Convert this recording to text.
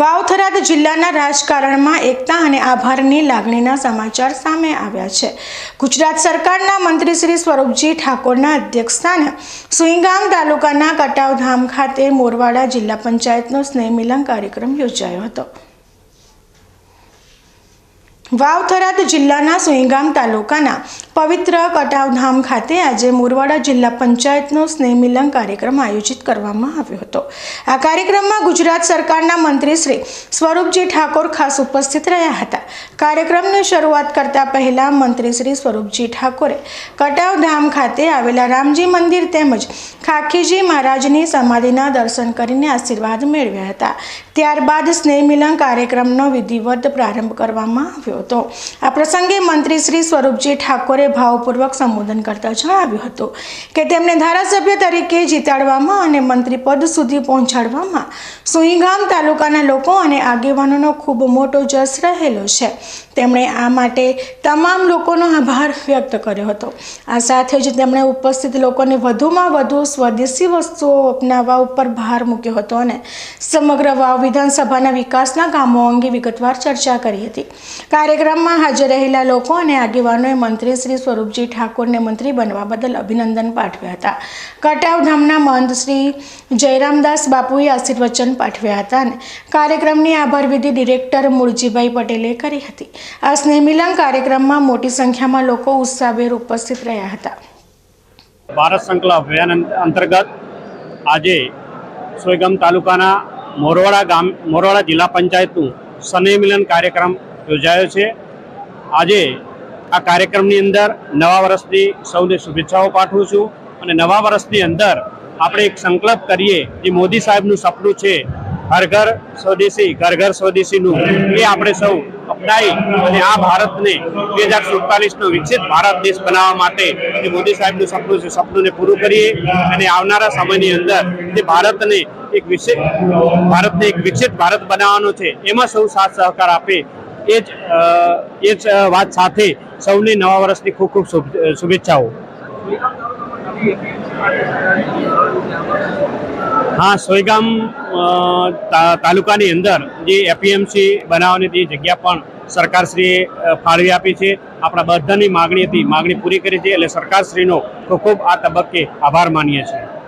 વાવથરાદ જિલ્લાના રાજકારણમાં એકતા અને આભારની લાગણીના સમાચાર સામે આવ્યા છે. ગુજરાત સરકારના મંત્રી શ્રી સ્વરૂપજી ઠાકોરના અધ્યક્ષસ્થાને સુઈગામ તાલુકાના કટાવધામ ખાતે મોરવાડા જિલ્લા પંચાયતનો સ્નેહ મિલન કાર્યક્રમ યોજાયો હતો. વાવથરાદ જિલ્લાના સુઈગામ તાલુકાના પવિત્ર કટાવધામ ખાતે આજે મોરવાડા જિલ્લા પંચાયતનો સ્નેહ મિલન કાર્યક્રમ આયોજિત કરવામાં આવ્યો હતો. આ કાર્યક્રમમાં ગુજરાત સરકારના મંત્રી શ્રી સ્વરૂપજી ઠાકોર ખાસ ઉપસ્થિત રહ્યા હતા. કાર્યક્રમની શરૂઆત કરતા પહેલા મંત્રી શ્રી સ્વરૂપજી ઠાકોરે કટાવધામ ખાતે આવેલા રામજી મંદિર તેમજ ખાખીજી મહારાજની સમાધિના દર્શન કરીને આશીર્વાદ મેળવ્યા હતા. ત્યારબાદ સ્નેહ મિલન કાર્યક્રમનો વિધિવત પ્રારંભ કરવામાં આવ્યો હતો. આ પ્રસંગે મંત્રી શ્રી સ્વરૂપજી ઠાકોરે ભાવપૂર્વક સંબોધન કરતા જણાવ્યું હતું કે તેમને ધારાસભ્ય તરીકે જીતાડવામાં અને મંત્રી પદ સુધી પહોંચાડવામાં સુઈગામ તાલુકાના લોકો અને આગેવાનોનો ખૂબ મોટો જસ રહેલો છે. તેમણે આ માટે તમામ લોકોનો આભાર વ્યક્ત કર્યો હતો. આ સાથે જ તેમણે ઉપસ્થિત લોકોને વધુમાં વધુ સ્વદેશી વસ્તુઓ અપનાવવા ઉપર ભાર મૂક્યો હતો અને સમગ્ર વાવ વિધાનસભાના વિકાસના કામો અંગે વિગતવાર ચર્ચા કરી હતી. કાર્યક્રમમાં હાજર રહેલા લોકો અને આગેવાનોએ મંત્રી શ્રી સ્વરૂપજી ઠાકોરને મંત્રી બનવા બદલ અભિનંદન પાઠવ્યા હતા. કટાવધામના મહંત શ્રી જયરામદાસ બાપુએ આશીર્વચન પાઠવ્યા હતા અને કાર્યક્રમની આભાર વિધિ ડિરેક્ટર મૂળજીભાઈ પટેલે કરી હતી. આ સ્નેહ મિલન કાર્યક્રમમાં મોટી સંખ્યામાં લોકો ઉત્સાહભેર ઉપસ્થિત રહ્યા હતા. ભારત સંકલ્પ અભિયાન અંતર્ગત આજે સોયગામ તાલુકાના મોરવાડા ગામ, મોરવાડા જિલ્લા પંચાયતનું સ્નેહમિલન કાર્યક્રમ યોજાયો છે. આજે આ કાર્યક્રમની અંદર નવા વર્ષની સૌને શુભેચ્છાઓ પાઠવું છું અને નવા વર્ષની અંદર આપણે એક સંકલ્પ કરીએ જે મોદી સાહેબનું સપનું છે. હર ઘર સ્વદેશી ઘર ઘર સ્વદેશીનું. એ આપણે સૌ અપનાવી અને આ ભારતને બે હજાર સુડતાલીસનો વિકસિત ભારત દેશ બનાવવા માટે જે મોદી સાહેબનું સપનું છે, સપનુંને પૂરું કરીએ અને આવનારા સમયની અંદર જે ભારતને એક વિકસિત, ભારતને એક વિકસિત ભારત બનાવવાનો છે, એમાં સૌ સાથ સહકાર આપે એ જ એ જ વાત સાથે સૌને નવા વર્ષની ખૂબ ખૂબ શુભ- શુભેચ્છાઓ. હા, સોયગામ તાલુકાની અંદર જે એપીએમસી બનાવવાની જે જગ્યા પણ સરકારશ્રીએ ફાળવી આપી છે. આપણા બધાની માગણી હતી, માગણી પૂરી કરી છે, એટલે સરકારશ્રીનો ખૂબ ખૂબ આ તબક્કે આભાર માનીએ છીએ.